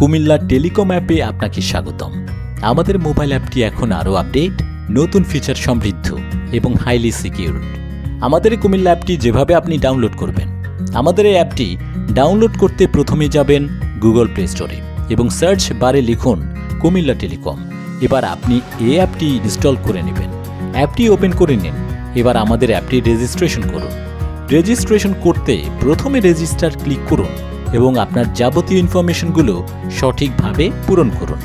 Comilla telecom অ্যাপে আপনাকে স্বাগতম। আমাদের মোবাইল অ্যাপটি এখন আরও আপডেট, নতুন ফিচার সমৃদ্ধ এবং হাইলি সিকিউরড আমাদের কুমিল্লা অ্যাপটি যেভাবে আপনি ডাউনলোড করবেন, আমাদের এই অ্যাপটি ডাউনলোড করতে প্রথমে যাবেন গুগল প্লে স্টোরে এবং সার্চ বারে লিখুন কুমিল্লা টেলিকম। এবার আপনি এই অ্যাপটি ইনস্টল করে নেবেন। অ্যাপটি ওপেন করে নিন, এবার আমাদের অ্যাপটি রেজিস্ট্রেশন করুন। রেজিস্ট্রেশন করতে প্রথমে রেজিস্টার ক্লিক করুন। এবং আপনার যাবতীয় ইনফরমেশনগুলো সঠিকভাবে পূরণ করুন।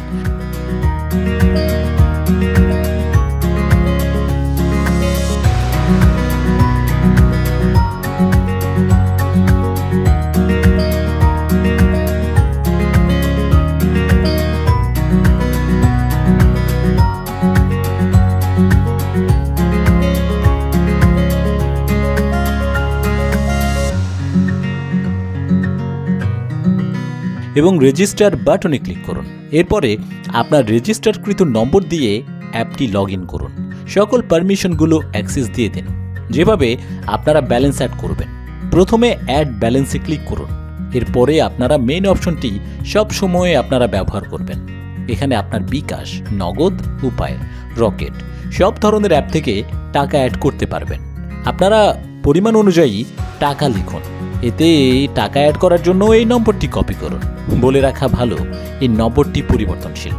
এবং রেজিস্টার বাটনে ক্লিক করুন। এরপরে আপনার রেজিস্টারকৃত নম্বর দিয়ে অ্যাপটি লগ করুন। সকল পারমিশনগুলো অ্যাক্সেস দিয়ে দিন। যেভাবে আপনারা ব্যালেন্স অ্যাড করবেন। প্রথমে অ্যাড ব্যালেন্সে ক্লিক করুন। এরপরে আপনারা মেন অপশনটি সব সময় আপনারা ব্যবহার করবেন। এখানে আপনার বিকাশ, নগদ, উপায়, রকেট, সব ধরনের অ্যাপ থেকে টাকা অ্যাড করতে পারবেন। আপনারা পরিমাণ অনুযায়ী টাকা লিখুন। এতে টাকা অ্যাড করার জন্য এই নম্বরটি কপি করুন। বলে রাখা ভালো, এই নম্বরটি পরিবর্তনশীল।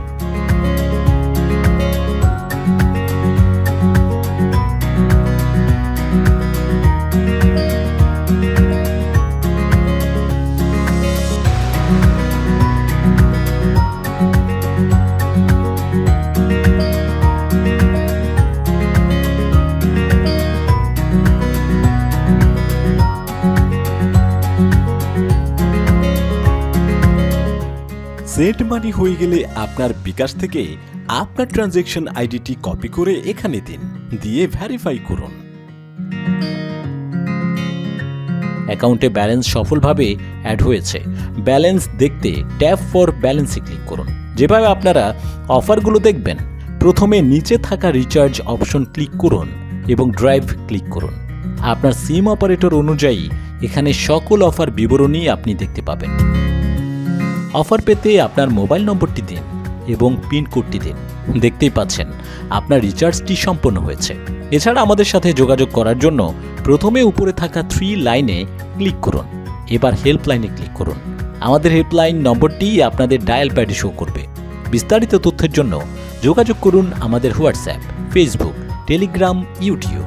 সেন্ট মানি হয়ে গেলে আপনার বিকাশ থেকে আপনার ট্রানজ্যাকশন আইডিটি কপি করে এখানে দিন, দিয়ে ভেরিফাই করুন। অ্যাকাউন্টে ব্যালেন্স সফলভাবে অ্যাড হয়েছে। ব্যালেন্স দেখতে ট্যাপ ফর ব্যালেন্সে ক্লিক করুন। যেভাবে আপনারা অফারগুলো দেখবেন, প্রথমে নিচে থাকা রিচার্জ অপশন ক্লিক করুন এবং ড্রাইভ ক্লিক করুন। আপনার সিম অপারেটর অনুযায়ী এখানে সকল অফার বিবরণী আপনি দেখতে পাবেন। অফার পেতে আপনার মোবাইল নম্বরটি দিন এবং পিন কোডটি দিন। দেখতেই পাচ্ছেন, আপনার রিচার্জটি সম্পন্ন হয়েছে। এছাড়া আমাদের সাথে যোগাযোগ করার জন্য প্রথমে উপরে থাকা থ্রি লাইনে ক্লিক করুন। এবার হেল্পলাইনে ক্লিক করুন। আমাদের হেল্পলাইন নম্বরটি আপনাদের ডায়াল প্যাডে শো করবে। বিস্তারিত তথ্যের জন্য যোগাযোগ করুন আমাদের হোয়াটসঅ্যাপ ফেসবুক টেলিগ্রাম ইউটিউব